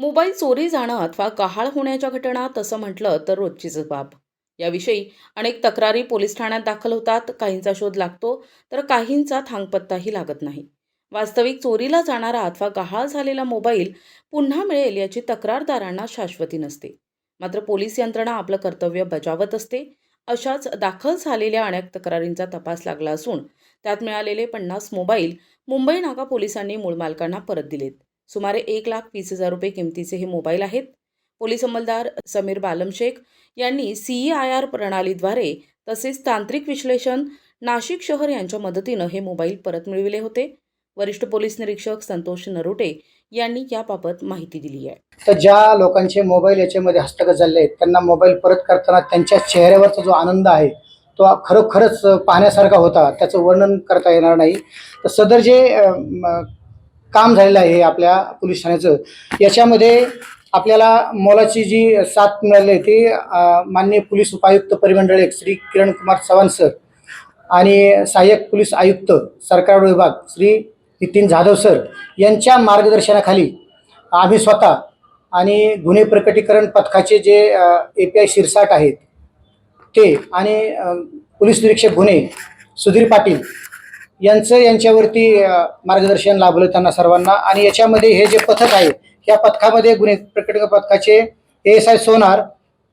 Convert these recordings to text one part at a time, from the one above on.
Mobile चोरी जाणं अथवा गहाळ होण्याच्या घटना तसं म्हटलं तर रोजचीच बाब. याविषयी अनेक तक्रारी पोलीस ठाण्यात दाखल होतात. काहींचा शोध लागतो तर काहींचा थांगपत्ताही लागत नाही. वास्तविक चोरीला जाणारा अथवा गहाळ झालेला मोबाईल पुन्हा मिळेल याची तक्रारदारांना शाश्वती नसते. मात्र पोलीस यंत्रणा आपलं कर्तव्य बजावत असते. अशाच दाखल झालेल्या अनेक तक्रारींचा तपास लागला असून त्यात मिळालेले पन्नास मोबाईल मुंबई नाका पोलिसांनी मूळ मालकांना परत दिलेत. सुमारे एक लाख वीस हजार रुपये किमतीचे हे मोबाईल आहेत. पोलीस अंमलदार समीर बालमशेख यांनी सीई आय आर प्रणालीद्वारे तसेच तांत्रिक विश्लेषण नाशिक शहर यांच्या मदतीनं हे मोबाईल परत मिळविले होते. वरिष्ठ पोलीस निरीक्षक संतोष नरोटे यांनी याबाबत माहिती दिली आहे. तर ज्या लोकांचे मोबाईल याच्यामध्ये हस्तगत झाले आहेत त्यांना मोबाईल परत करताना त्यांच्या चेहऱ्यावरचा जो आनंद आहे तो खरोखरच पाहण्यासारखा होता. त्याचं वर्णन करता येणार नाही. तर सदर जे काम झालेलं आहे हे आपल्या पोलीस ठाण्याचं. याच्यामध्ये आपल्याला मोलाची जी साथ मिळाली आहे ती माननीय पोलीस उपायुक्त परिमंडळ एक श्री किरण कुमार चव्हाण सर आणि सहाय्यक पोलीस आयुक्त सरकार विभाग श्री नितीन जाधव सर यांच्या मार्गदर्शनाखाली आम्ही स्वतः आणि गुन्हे प्रकटीकरण पथकाचे जे ए पी आय शिरसाट आहेत ते आणि पोलीस निरीक्षक गुन्हे सुधीर पाटील यांचं यांच्यावरती मार्गदर्शन लाभलं त्यांना सर्वांना. आणि याच्यामध्ये हे जे पथक आहे या पथकामध्ये गुन्हे प्रकट पथकाचे A S I Sonar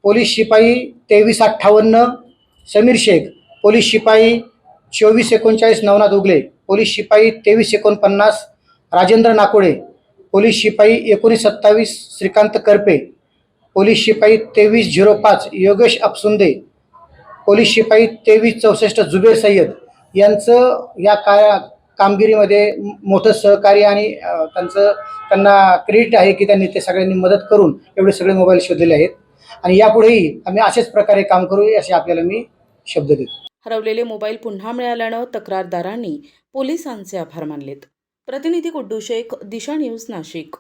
police शिपाई तेवीस अठ्ठावन्न समीर शेख पोलीस शिपाई चोवीस एकोणचाळीस नवनाथ उगले पोलीस शिपाई तेवीस एकोणपन्नास राजेंद्र नाकोडे पोलीस शिपाई एकोणीस सत्तावीस श्रीकांत करपे पोलीस शिपाई तेवीस झिरो पाच योगेश अपसुंदे पोलीस शिपाई तेवीस चौसष्ट जुबेर सय्यद यांचं या का कामगिरीमध्ये मोठं सहकार्य आणि त्यांचं त्यांना क्रेडिट आहे की त्यांनी ते सगळ्यांनी मदत करून एवढे सगळे मोबाईल शोधलेले आहेत. आणि यापुढेही आम्ही अशाच प्रकारे काम करू असे आपल्याला मी शब्द देतो. हरवलेले मोबाईल पुन्हा मिळाल्यानं तक्रारदारांनी पोलिसांचे आभार मानलेत. प्रतिनिधी कुड्डू शेख दिशा न्यूज नाशिक.